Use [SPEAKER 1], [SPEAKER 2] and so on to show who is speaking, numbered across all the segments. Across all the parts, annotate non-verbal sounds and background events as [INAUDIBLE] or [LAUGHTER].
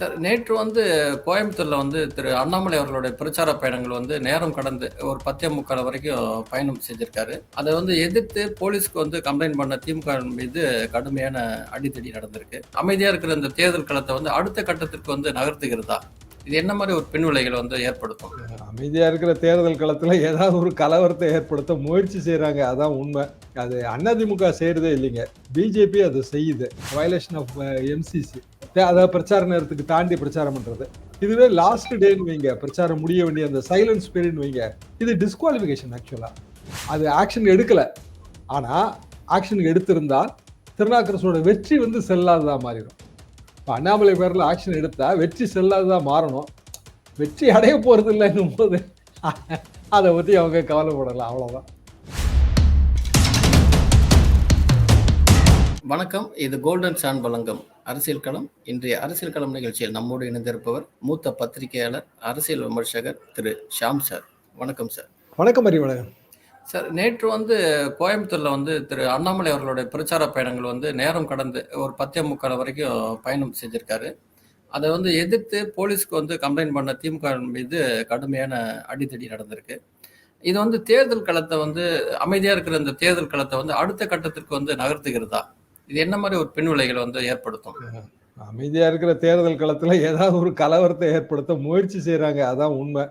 [SPEAKER 1] Sir நேற்று வந்து கோயம்புத்தூர்ல வந்து திரு அண்ணாமலை அவர்களுடைய பிரச்சார பயணங்கள் வந்து நேரம் கடந்து ஒரு பத்தே முக்கால் வரைக்கும் பயணம் செஞ்சிருக்காரு. அதை வந்து எதிர்த்து போலீஸ்க்கு வந்து கம்ப்ளைண்ட் பண்ண திமுக மீது கடுமையான அடித்தடி நடந்திருக்கு. அமைதியா இருக்கிற இந்த தேர்தல் களத்தை வந்து அடுத்த கட்டத்திற்கு வந்து நகர்த்துகிறதா? இது என்ன மாதிரி ஒரு பின்விளைகளை வந்து ஏற்படுத்தும்?
[SPEAKER 2] அமைதியா இருக்கிற தேர்தல் களத்துல ஏதாவது ஒரு கலவரத்தை ஏற்படுத்த முயற்சி செய்கிறாங்க அதான் உண்மை. அது அதிமுக செய்யறதே இல்லைங்க. பிஜேபி அது செய்யுது. வயலேஷன் ஆஃப் எம்சிசி அதாவது பிரச்சார நேரத்துக்கு தாண்டி பிரச்சாரம் பண்றது. இதுவே லாஸ்ட் டேன்னு வைங்க. பிரச்சாரம் முடிய வேண்டிய அந்த சைலன்ஸ் பீரியட் வைங்க. இது டிஸ்குவாலிஃபிகேஷன் ஆக்சுவலா அது ஆக்ஷன் எடுக்கல. ஆனா ஆக்ஷன் எடுத்திருந்தால் திருநாக்கரசோட வெற்றி வந்து செல்லாததா மாறிடும். இப்போ அண்ணாமலை பேரில் ஆக்ஷன் எடுத்தா வெற்றி செல்லாததா மாறணும். வெற்றி அடைய போறது இல்லைங்கும் போது [LAUGHS] அதை பற்றி அவங்க கவலைப்படலாம். அவ்வளோதான்
[SPEAKER 1] வணக்கம். இது கோல்டன் சான் வழங்கம் அரசியல் களம் இன்றைய அரசியல் களம் நிகழ்ச்சியில் நம்மோடு இணைந்திருப்பவர் மூத்த பத்திரிகையாளர் அரசியல் விமர்சகர் திரு ஷாம் சார். வணக்கம் சார்.
[SPEAKER 2] வணக்கம் அறிவழகன்.
[SPEAKER 1] சார் நேற்று வந்து கோயம்புத்தூர்ல வந்து திரு அண்ணாமலை அவர்களுடைய பிரச்சார பயணங்கள் வந்து நேரம் கடந்து ஒரு பத்தே முக்கால் வரைக்கும் பயணம் செஞ்சிருக்காரு. அதை வந்து எதிர்த்து போலீஸ்க்கு வந்து கம்ப்ளைண்ட் பண்ண திமுக மீது கடுமையான அடித்தடி நடந்திருக்கு. இது வந்து தேர்தல் களத்தை வந்து அமைதியா இருக்கிற இந்த தேர்தல் களத்தை வந்து அடுத்த கட்டத்திற்கு வந்து நகர்த்துகிறதா? இது என்ன மாதிரி ஒரு பின்விளைகளை வந்து ஏற்படுத்தும்?
[SPEAKER 2] அமைதியா இருக்கிற தேர்தல் களத்துல ஏதாவது ஒரு கலவரத்தை ஏற்படுத்த முயற்சி செய்யறாங்க அதான் உண்மை.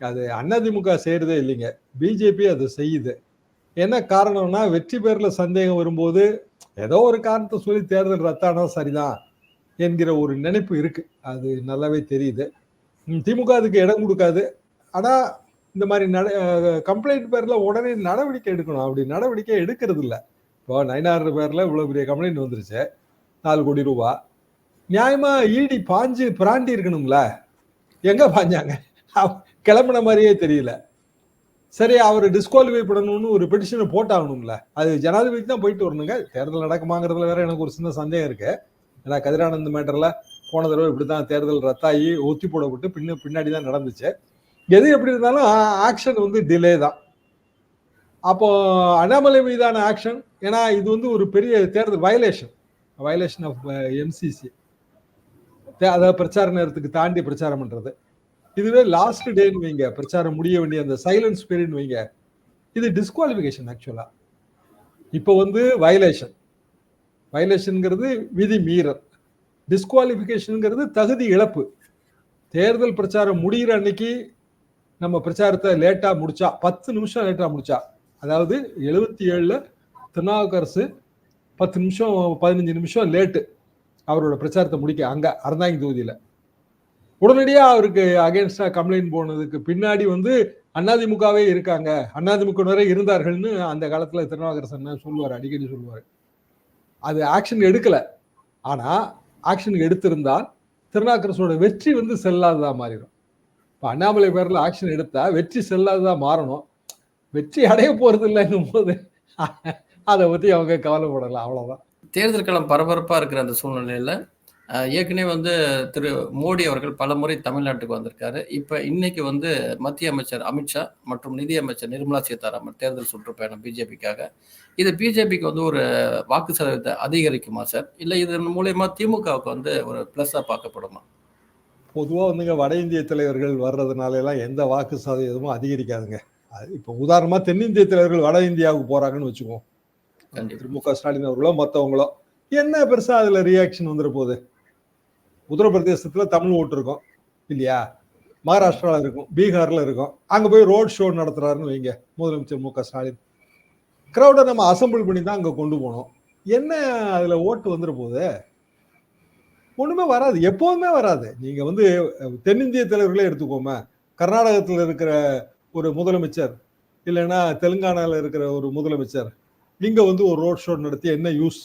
[SPEAKER 2] அது அதிமுக செய்யறதே இல்லைங்க. பிஜேபி அது செய்யுது. என்ன காரணம்னா வெற்றி பேர்ல சந்தேகம் வரும்போது ஏதோ ஒரு காரணத்தை சொல்லி தேர்தல் ரத்தானா சரிதான் என்கிற ஒரு நினைப்பு இருக்கு. அது நல்லாவே தெரியுது. திமுக அதுக்கு இடம் கொடுக்காது. ஆனா இந்த மாதிரி நட கம்ப்ளைண்ட் பேர்ல உடனே நடவடிக்கை எடுக்கணும். அப்படி நடவடிக்கை எடுக்கிறது இல்லை இப்போ நயனார் பேரில் இவ்வளோ பெரிய கம்ப்ளைண்ட் வந்துருச்சு. நாலு கோடி ரூபா. நியாயமாக ஈடி பாஞ்சு பிராண்டி இருக்கணுங்கள எங்கே பாஞ்சாங்க? கிளம்புன மாதிரியே தெரியல. சரி அவர் டிஸ்குவாலிஃபை பண்ணணும்னு ஒரு பெட்டிஷனை போட்டாகணுங்களே அது ஜனாதிபதி தான் போயிட்டு வரணுங்க. தேர்தல் நடக்குமாங்கிறதுல வேற எனக்கு ஒரு சின்ன சந்தேகம் இருக்கு. ஏன்னா கதிரானந்த் மேட்டரில் போன தடவை இப்படி தான் தேர்தல் ரத்தாகி ஒத்தி போடப்பட்டு பின்ன பின்னாடி தான் நடந்துச்சு. எது எப்படி இருந்தாலும் ஆக்ஷன் வந்து டிலே தான். அப்போ அண்ணாமலை மீதான ஆக்ஷன்? ஏன்னா இது வந்து ஒரு பெரிய தேர்தல் வயலேஷன் வயலேஷன் ஆஃப் எம்சிசி அதாவது பிரச்சார நேரத்துக்கு தாண்டி பிரச்சாரம் பண்றது. இதுவே லாஸ்ட் டேன்னு வைங்க. பிரச்சாரம் முடிய வேண்டிய அந்த சைலன்ஸ் பீரியட்னு வைங்க. இது டிஸ்குவாலிஃபிகேஷன் ஆக்சுவலா இப்போ வந்து வயலேஷன் வயலேஷனுங்கிறது விதி மீறல். டிஸ்குவாலிஃபிகேஷனுங்கிறது தகுதி இழப்பு. தேர்தல் பிரச்சாரம் முடிகிற அன்னைக்கு நம்ம பிரச்சாரத்தை லேட்டாக முடிச்சா பத்து நிமிஷம் லேட்டாக முடிச்சா அதாவது எழுபத்தி ஏழில் திருநாவுக்கரசு பத்து நிமிஷம் பதினஞ்சு நிமிஷம் லேட்டு அவரோட பிரச்சாரத்தை முடிக்க அங்கே அறந்தாங்கி தொகுதியில். உடனடியாக அவருக்கு அகேன்ஸ்டாக கம்ப்ளைண்ட் போனதுக்கு பின்னாடி வந்து அதிமுகவே இருக்காங்க. அதிமுகவினரே இருந்தார்கள்னு அந்த காலத்தில் திருநாவுக்கரசன் சொல்லுவார் அடிக்கடி சொல்லுவார். அது ஆக்ஷன் எடுக்கலை. ஆனால் ஆக்ஷன் எடுத்திருந்தால் திருநாக்கரசோட வெற்றி வந்து செல்லாததாக மாறிடும். இப்போ அண்ணாமலை பேரில் ஆக்ஷன் எடுத்தால் வெற்றி செல்லாததாக மாறணும். வெற்றி அடைய போகிறது இல்லைங்கும் போது அதை பத்தி அவங்க கவலைப்படலாம் அவ்வளவுதான்.
[SPEAKER 1] தேர்தல் களம் பரபரப்பா இருக்கிற அந்த சூழ்நிலையில ஏற்கனவே வந்து திரு மோடி அவர்கள் பல முறை தமிழ்நாட்டுக்கு வந்திருக்காரு. இப்ப இன்னைக்கு வந்து மத்திய அமைச்சர் அமித்ஷா மற்றும் நிதி அமைச்சர் நிர்மலா சீதாராமன் தேர்தல் சுற்றுப்பயணம் பிஜேபிக்காக. இது பிஜேபிக்கு வந்து ஒரு வாக்கு சதவீதத்தை அதிகரிக்குமா சார்? இல்ல இதன் மூலயமா திமுகவுக்கு வந்து ஒரு பிளஸ்ஸா பார்க்கப்படுமா?
[SPEAKER 2] பொதுவா வந்துங்க வட இந்திய தலைவர்கள் வர்றதுனால எல்லாம் எந்த வாக்கு சதவீதமும் அதிகரிக்காதுங்க. அது இப்போ உதாரணமா தென்னிந்திய தலைவர்கள் வட இந்தியாவுக்கு போறாங்கன்னு வச்சுக்குவோம். திரு மு க ஸ்டாலின் அவர்களோ மற்றவங்களோ என்ன பெருசா அதுல ரியாக்ஷன் வந்துட போகுது? உத்தரப்பிரதேசத்துல தமிழ் ஓட்டு இருக்கும் இல்லையா? மகாராஷ்டிரால இருக்கும் பீகார்ல இருக்கும். அங்க போய் ரோட் ஷோ நடத்துறாருன்னு வைங்க முதலமைச்சர் மு க ஸ்டாலின். கிரௌடை நம்ம அசம்பிள் பண்ணி தான் அங்க கொண்டு போனோம். என்ன அதுல ஓட்டு வந்துட போகுது? ஒண்ணுமே வராது எப்போதுமே வராது. நீங்க வந்து தென்னிந்திய தலைவர்களே எடுத்துக்கோமே கர்நாடகத்தில் இருக்கிற ஒரு முதலமைச்சர் இல்லைன்னா தெலுங்கானால இருக்கிற ஒரு முதலமைச்சர் நீங்க வந்து ஒரு ரோட் ஷோ நடத்தி என்ன யூஸ்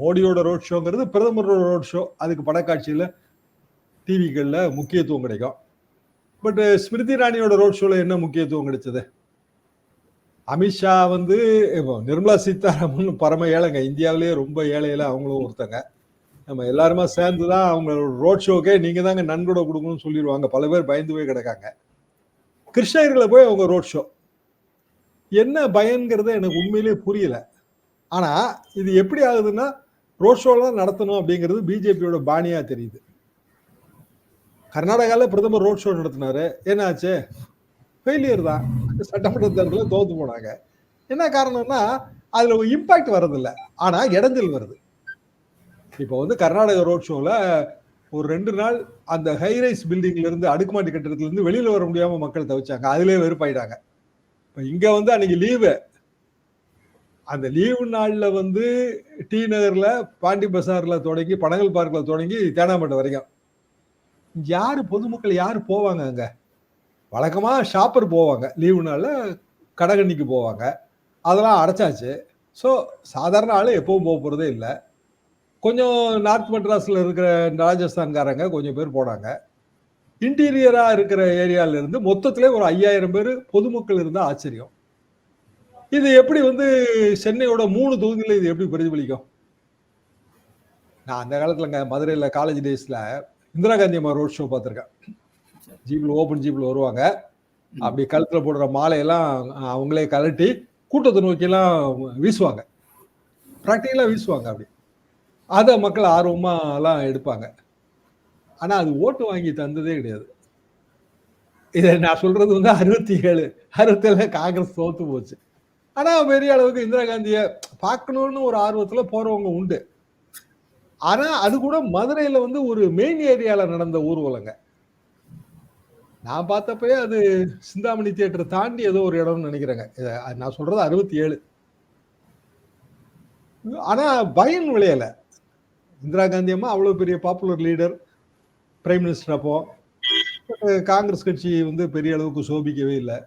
[SPEAKER 2] மோடியோட ரோட் ஷோங்கிறது பிரதமரோட ரோட் ஷோ அதுக்கு படக்காட்சியில் டிவிகளில் முக்கியத்துவம் கிடைக்கும். பட் ஸ்மிருதி ராணியோட ரோட் ஷோவில் என்ன முக்கியத்துவம் கிடைச்சது? அமித்ஷா வந்து இப்போ நிர்மலா சீதாராமன் பரம ஏழைங்க. இந்தியாவிலேயே ரொம்ப ஏழையில அவங்களும் ஒருத்தங்க. நம்ம எல்லாருமா சேர்ந்து தான் அவங்களோட ரோட் ஷோக்கே நீங்கள் தாங்க நன்கொடை கொடுக்கணும்னு சொல்லிடுவாங்க. பல பேர் பயந்து போய் கிடக்காங்க. கிருஷ்ணகிரியில் போய் அவங்க ரோட் ஷோ என்ன பயன்கிறத எனக்கு உண்மையிலேயே புரியல. ஆனால் இது எப்படி ஆகுதுன்னா ரோட் ஷோலாம் நடத்தணும் அப்படிங்கிறது பிஜேபியோட பாணியாக தெரியுது. கர்நாடகாவில் பிரதமர் ரோட் ஷோ நடத்தினாரு. என்னாச்சு? ஃபெயிலியர் தான். சட்டமன்ற தேர்தலில் தோத்து போனாங்க. என்ன காரணம்னா அதில் ஒரு இம்பாக்ட் வரதில்லை ஆனால் இடைஞ்சல் வருது. இப்போ வந்து கர்நாடக ரோட் ஷோவில் ஒரு ரெண்டு நாள் அந்த ஹைரைஸ் பில்டிங்லேருந்து அடுக்குமாடி கட்டிடத்துலேருந்து வெளியில் வர முடியாமல் மக்கள் தவிச்சாங்க. அதிலே வெறுப்பாயிட்டாங்க. இப்போ இங்க வந்து அன்னைக்கு லீவு அந்த லீவு நாளில் வந்து டி நகரில் பாண்டி பசாரில் தொடங்கி படங்கள் பார்க்கில் தொடங்கி தேனாம்பேட்டை வரைக்கும். யார் பொதுமக்கள் யார் போவாங்க அங்கே? வழக்கமாக ஷாப்பர் போவாங்க. லீவு நாளில் கடகண்ணிக்கு போவாங்க. அதெல்லாம் அடைச்சாச்சு. ஸோ சாதாரண ஆள் எப்பவும் போக போகிறதே இல்லை. கொஞ்சம் நார்த் மெட்ராஸில் இருக்கிற ராஜஸ்தான்காரங்க கொஞ்சம் பேர் போனாங்க. இன்டீரியரா இருக்கிற ஏரியால இருந்து மொத்தத்திலே ஒரு ஐயாயிரம் பேர் பொதுமக்கள் இருந்தா ஆச்சரியம். இது எப்படி வந்து சென்னையோட மூணு தொகுதியில் இது எப்படி பிரதிபலிக்கும்? நான் அந்த காலத்துலங்க மதுரையில் காலேஜ் டேஸ்ல இந்திரா காந்தி அம்மா ரோட் ஷோ பார்த்துருக்கேன். ஜீப்ல ஓப்பன் ஜீப்ல வருவாங்க. அப்படி கழுத்துல போடுற மாலையெல்லாம் அவங்களே கழட்டி கூட்டத்தை நோக்கியெல்லாம் வீசுவாங்க. ப்ராக்டிக்கலாக வீசுவாங்க அப்படி. அதை மக்கள் ஆர்வமாக எல்லாம் எடுப்பாங்க. ஆனால் அது ஓட்டு வாங்கி தந்ததே கிடையாது. இதை நான் சொல்றது வந்து அறுபத்தி ஏழு அறுபத்தேழு காங்கிரஸ் தோத்து போச்சு. ஆனால் பெரிய அளவுக்கு இந்திரா காந்தியை பார்க்கணும்னு ஒரு ஆர்வத்தில் போறவங்க உண்டு. ஆனால் அது கூட மதுரையில் வந்து ஒரு மெயின் ஏரியாவில் நடந்த ஊர்வலங்க. நான் பார்த்தப்பயே அது சிந்தாமணி தியேட்டர் தாண்டி ஏதோ ஒரு இடம்னு நினைக்கிறேங்க. இத நான் சொல்றது அறுபத்தி ஏழு ஆனால் பயன் விளையலை. இந்திரா காந்தி அம்மா அவ்வளோ பெரிய பாப்புலர் லீடர் பிரைம் மினிஸ்டர் அப்போ காங்கிரஸ் கட்சி வந்து பெரிய அளவுக்கு சோபிக்கவே இல்லை.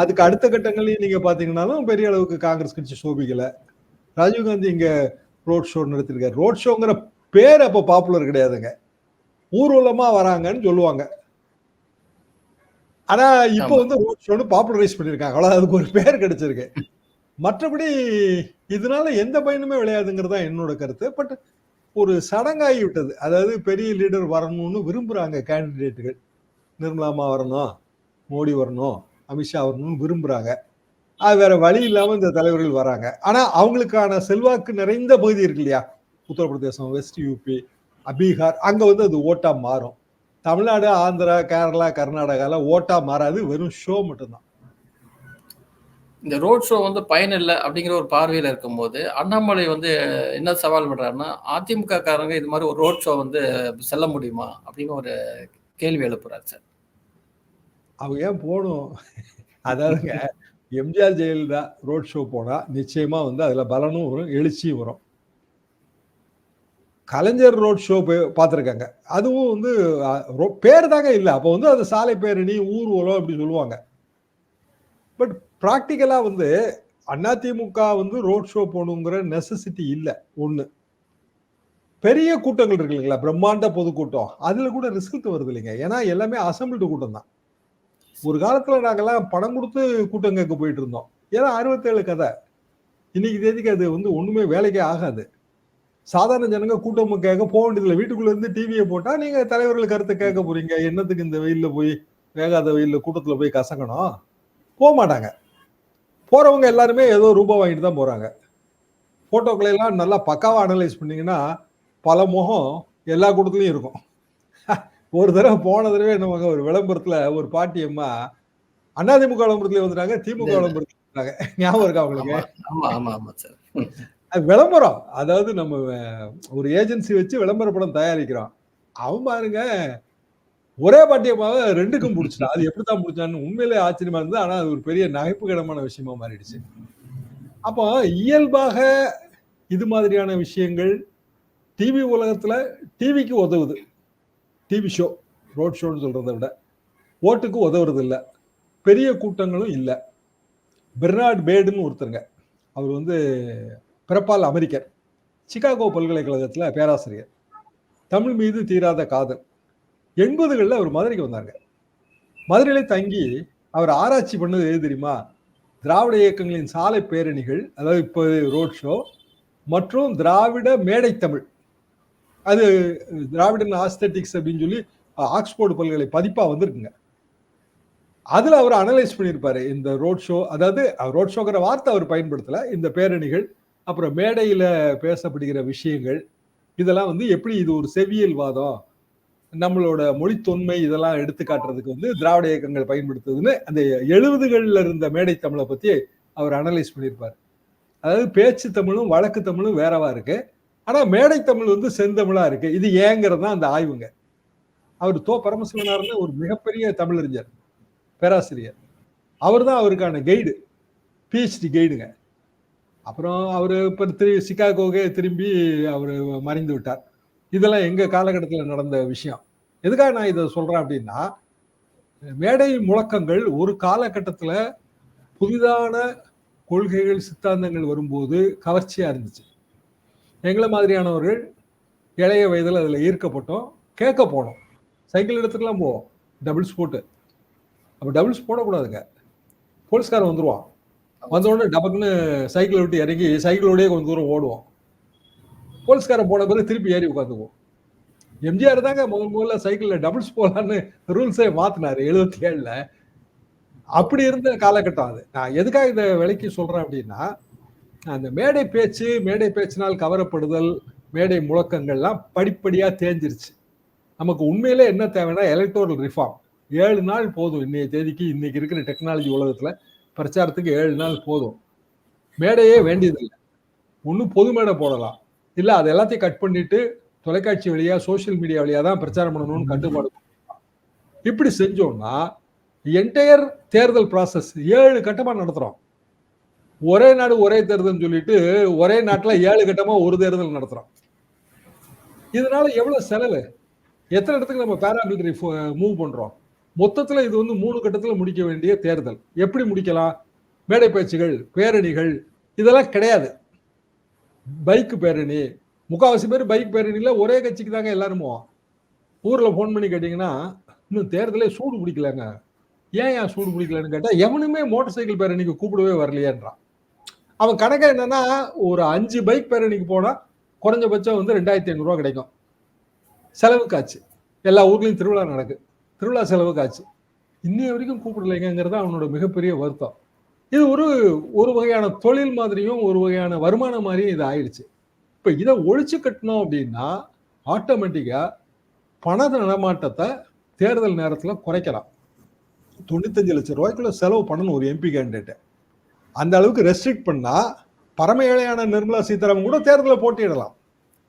[SPEAKER 2] அதுக்கு அடுத்த கட்டங்களையும் நீங்க பாத்தீங்கன்னாலும் பெரிய அளவுக்கு காங்கிரஸ் கட்சி சோபிக்கல. ராஜீவ்காந்தி இங்க ரோட் ஷோ நடத்திருக்காரு. ரோட் ஷோங்கிற பேர் அப்போ பாப்புலர் கிடையாதுங்க. ஊர்வலமா வராங்கன்னு சொல்லுவாங்க. ஆனா இப்போ வந்து ரோட் ஷோன்னு பாப்புலரைஸ் பண்ணிருக்காங்க. அவ்வளவு அதுக்கு ஒரு பேர் கிடைச்சிருக்கு. மற்றபடி இதனால எந்த பயனுமே விளையாதுங்கிறது தான் என்னோட கருத்து. பட் ஒரு சடங்காகி விட்டது அதாவது பெரிய லீடர் வரணும்னு விரும்புகிறாங்க கேண்டிடேட்டுகள் நிர்மலாமா வரணும் மோடி வரணும் அமித்ஷா வரணும்னு விரும்புகிறாங்க அது வேற வழி இல்லாமல் இந்த தலைவர்கள் வராங்க. ஆனால் அவங்களுக்கான செல்வாக்கு நிறைந்த பகுதி இருக்கு இல்லையா? உத்தரப்பிரதேசம் வெஸ்ட் யூபி பீகார் அங்கே வந்து அது ஓட்டாக மாறும். தமிழ்நாடு ஆந்திரா கேரளா கர்நாடகாவில் ஓட்டாக மாறாது. வெறும் ஷோ மட்டும்தான்.
[SPEAKER 1] இந்த ரோட் ஷோ வந்து பயன் இல்லை அப்படிங்கிற ஒரு பார்வையில் இருக்கும்போது அண்ணாமலை வந்து என்ன சவால் பண்றாருன்னா அதிமுக காரங்க இது மாதிரி ஒரு ரோட் ஷோ வந்து செல்ல முடியுமா? அப்படின்னு ஒரு கேள்வி எழுப்புறாரு சார்.
[SPEAKER 2] அவங்க ஏன் போகணும்? அதாவதுங்க எம்ஜிஆர் ஜெயலலிதா ரோட் ஷோ போனால் நிச்சயமாக வந்து அதில் பலனும் வரும் எழுச்சியும் வரும். கலைஞர் ரோட் ஷோ போய் பார்த்துருக்காங்க. அதுவும் வந்து பேர் தாங்க இல்லை. அப்போ வந்து அது சாலை பேரணி ஊர்வலம் அப்படி சொல்லுவாங்க. பட் ப்ராக்டிக்கலாக வந்து அதிமுக வந்து ரோட் ஷோ போகணுங்கிற நெசசிட்டி இல்லை. ஒன்று பெரிய கூட்டங்கள் இருக்கு இல்லைங்களா? பிரம்மாண்ட பொதுக்கூட்டம். அதில் கூட ரிசல்ட் வருது இல்லைங்க. ஏன்னா எல்லாமே அசம்பிள்டு கூட்டம் தான். ஒரு காலத்தில் நாங்கள்லாம் பணம் கொடுத்து கூட்டம் கேட்க போயிட்டு இருந்தோம். ஏன்னா அறுபத்தேழு கதை. இன்னைக்கு தேதிக்கு அது வந்து ஒன்றுமே வேலைக்கே ஆகாது. சாதாரண ஜனங்க கூட்டம் கேட்க போக வேண்டியதில்லை. வீட்டுக்குள்ள இருந்து டிவியை போட்டால் நீங்கள் தலைவர்கள் கருத்தை கேட்க போகிறீங்க என்னத்துக்கு இந்த வெயிலில் போய் வேகாத வெயிலில் கூட்டத்தில் போய் கசங்கணும்? போக மாட்டாங்க. போறவங்க எல்லாருமே ஏதோ ரூபாய் வாங்கிட்டு தான் போறாங்க. போட்டோக்களை எல்லாம் நல்லா பக்காவா அனலைஸ் பண்ணீங்கன்னா பல முகம் எல்லா கூட்டத்துலயும் இருக்கும். ஒரு தடவை போன தடவை நம்ம ஒரு விளம்பரத்துல ஒரு பாட்டி அம்மா அதிமுக விளம்பரத்துல வந்துட்டாங்க திமுக விளம்பரத்துல வந்துட்டாங்க. ஞாபகம் இருக்கா
[SPEAKER 1] சார்
[SPEAKER 2] விளம்பரம். அதாவது நம்ம ஒரு ஏஜென்சி வச்சு விளம்பர படம் தயாரிக்கிறோம். அவன் பாருங்க ஒரே பாட்டியமாக ரெண்டுக்கும் பிடிச்சிட்டான் அது எப்படி தான் பிடிச்சான்னு உண்மையிலே ஆச்சரியமா இருந்தது. ஆனால் அது ஒரு பெரிய நகைப்புகரமான விஷயமா மாறிடுச்சு. அப்போ இயல்பாக இது மாதிரியான விஷயங்கள் டிவி உலகத்தில் டிவிக்கு உதவுது. டிவி ஷோ ரோட் ஷோன்னு சொல்கிறத விட ஓட்டுக்கு உதவுறது இல்லை. பெரிய கூட்டங்களும் இல்லை. பெர்னார்ட் பேடுன்னு ஒருத்தருங்க. அவர் வந்து பிறப்பால் அமெரிக்கர். சிகாகோ பல்கலைக்கழகத்தில் பேராசிரியர். தமிழ் மீது தீராத காதல். எண்பதுகளில் அவர் மதுரைக்கு வந்தாங்க மதுரையில தங்கி அவர் ஆராய்ச்சி பண்ணது எது தெரியுமா? திராவிட இயக்கங்களின் சாலை பேரணிகள் அதாவது இப்போ ரோட் ஷோ மற்றும் திராவிட மேடை தமிழ். அது திராவிடன் ஆஸ்தட்டிக்ஸ் அப்படின்னு சொல்லி ஆக்ஸ்போர்டு பல்கலை பதிப்பாக வந்திருக்குங்க. அதில் அவர் அனலைஸ் பண்ணியிருப்பாரு இந்த ரோட் ஷோ அதாவது ரோட் ஷோங்கிற வார்த்தை அவர் பயன்படுத்தலை இந்த பேரணிகள் அப்புறம் மேடையில் பேசப்படுகிற விஷயங்கள் இதெல்லாம் வந்து எப்படி இது ஒரு செவியல் வாதம் நம்மளோட மொழி தொன்மை இதெல்லாம் எடுத்து காட்டுறதுக்கு வந்து திராவிட இயக்கங்கள் பயன்படுத்துதுன்னு அந்த எழுபதுகளில் இருந்த மேடை தமிழை பத்தி அவர் அனலைஸ் பண்ணியிருப்பார். அதாவது பேச்சு தமிழும் வழக்கு தமிழும் வேறவா இருக்கு. ஆனா மேடை தமிழ் வந்து செந்தமிழா இருக்கு. இது ஏங்கிறது தான் அந்த ஆய்வுங்க. அவர் தோ பரமசிவனார்னு ஒரு மிகப்பெரிய தமிழறிஞர் பேராசிரியர். அவர் தான் அவருக்கான கைடு பிஹெச்டி கைடுங்க அப்புறம் அவர் இப்போ திரு சிகாகோவே திரும்பி அவர் மறைந்து விட்டார். இதெல்லாம் எங்க காலகட்டத்தில் நடந்த விஷயம். எதுக்காக நான் இதை சொல்றேன் அப்படின்னா மேடை முழக்கங்கள் ஒரு காலகட்டத்தில் புதிதான கொள்கைகள் சித்தாந்தங்கள் வரும்போது கவர்ச்சியாக இருந்துச்சு. எங்களை மாதிரியானவர்கள் இளைய வயதில் அதில் ஈர்க்கப்பட்டோம் கேட்க போனோம். சைக்கிள் எடுத்துக்கலாம் போவோம். டபுள்ஸ் போட்டு அப்போ டபுள்ஸ் போடக்கூடாதுங்க. போலீஸ்காரன் வந்துருவான். வந்த டபக்குன்னு சைக்கிளை விட்டு இறங்கி சைக்கிளோடய கொஞ்சம் தூரம் ஓடுவோம். போலீஸ்கார போன பிறகு திருப்பி ஏறி உட்காந்துக்குவோம். எம்ஜிஆர் தாங்க முதல் முதல்ல சைக்கிளில் டபுள்ஸ் போகலான்னு ரூல்ஸே மாத்தினாரு எழுபத்தி ஏழில் அப்படி இருந்த காலகட்டம் அது. நான் எதுக்காக இதை விலைக்கு சொல்றேன் அப்படின்னா அந்த மேடை பேச்சு மேடை பேச்சினால் கவரப்படுதல் மேடை முழக்கங்கள்லாம் படிப்படியாக தேஞ்சிருச்சு. நமக்கு உண்மையிலே என்ன தேவைன்னா எலக்டோரல் ரிஃபார்ம் ஏழு நாள் போதும் இன்றைய தேதிக்கு இன்னைக்கு இருக்கிற டெக்னாலஜி உலகத்தில் பிரச்சாரத்துக்கு ஏழு நாள் போதும். மேடையே வேண்டியதில்லை. ஒன்றும் பொது மேடை போடலாம். இல்லை அது எல்லாத்தையும் கட் பண்ணிட்டு தொலைக்காட்சி வழியா சோஷியல் மீடியா வழியா தான் பிரச்சாரம் பண்ணணும்னு கட்டுப்பாடு. இப்படி செஞ்சோம்னா என்டையர் தேர்தல் ப்ராசஸ் ஏழு கட்டமா நடத்துறோம். ஒரே நாடு ஒரே தேர்தல்னு சொல்லிட்டு ஒரே நாட்டுல ஏழு கட்டமா ஒரு தேர்தல் நடத்துறோம். இதனால எவ்வளவு செலவு? எத்தனை இடத்துக்கு நம்ம பேராமிலிட்டரி மூவ் பண்றோம்? மொத்தத்துல இது வந்து மூணு கட்டத்துல முடிக்க வேண்டிய தேர்தல். எப்படி முடிக்கலாம்? மேடை பேச்சுகள் பேரணிகள் இதெல்லாம் கிடையாது. பைக் பேரணி. முக்காவாசி பேர் பைக் பேரணியில் ஒரே கட்சிக்கு தாங்க எல்லாரும் போவோம் ஃபோன் பண்ணி கேட்டிங்கன்னா இன்னும் தேர்தலே சூடு பிடிக்கலங்க. ஏன் ஏன் சூடு பிடிக்கலன்னு கேட்டால் எவனுமே மோட்டார் சைக்கிள் பேரணிக்கு கூப்பிடவே வரலையேன்றான். அவன் கணக்கு என்னன்னா ஒரு அஞ்சு பைக் பேரணிக்கு போனால் குறைஞ்சபட்சம் வந்து ரெண்டாயிரத்தி ஐநூறுரூவா கிடைக்கும். செலவுக்காச்சு எல்லா ஊர்லேயும் திருவிழா நடக்கு. திருவிழா செலவுக்காச்சு இன்னைய வரைக்கும் கூப்பிடலைங்கிறது அவனோட மிகப்பெரிய வருத்தம். இது ஒரு ஒரு வகையான தொழில் மாதிரியும் ஒரு வகையான வருமானம் மாதிரியும் இது ஆயிடுச்சு. இப்போ இதை ஒழிச்சு கட்டணும் அப்படின்னா ஆட்டோமேட்டிக்காக பண நடமாட்டத்தை தேர்தல் நேரத்தில் குறைக்கலாம். தொண்ணூத்தஞ்சு லட்சம் ரூபாய்க்குள்ள செலவு பண்ணணும் ஒரு எம்பி கேண்டிடேட்டை அந்த அளவுக்கு ரெஸ்ட்ரிக்ட் பண்ணால் பரம ஏழையான நிர்மலா சீதாராமன் கூட தேர்தலில் போட்டியிடலாம்.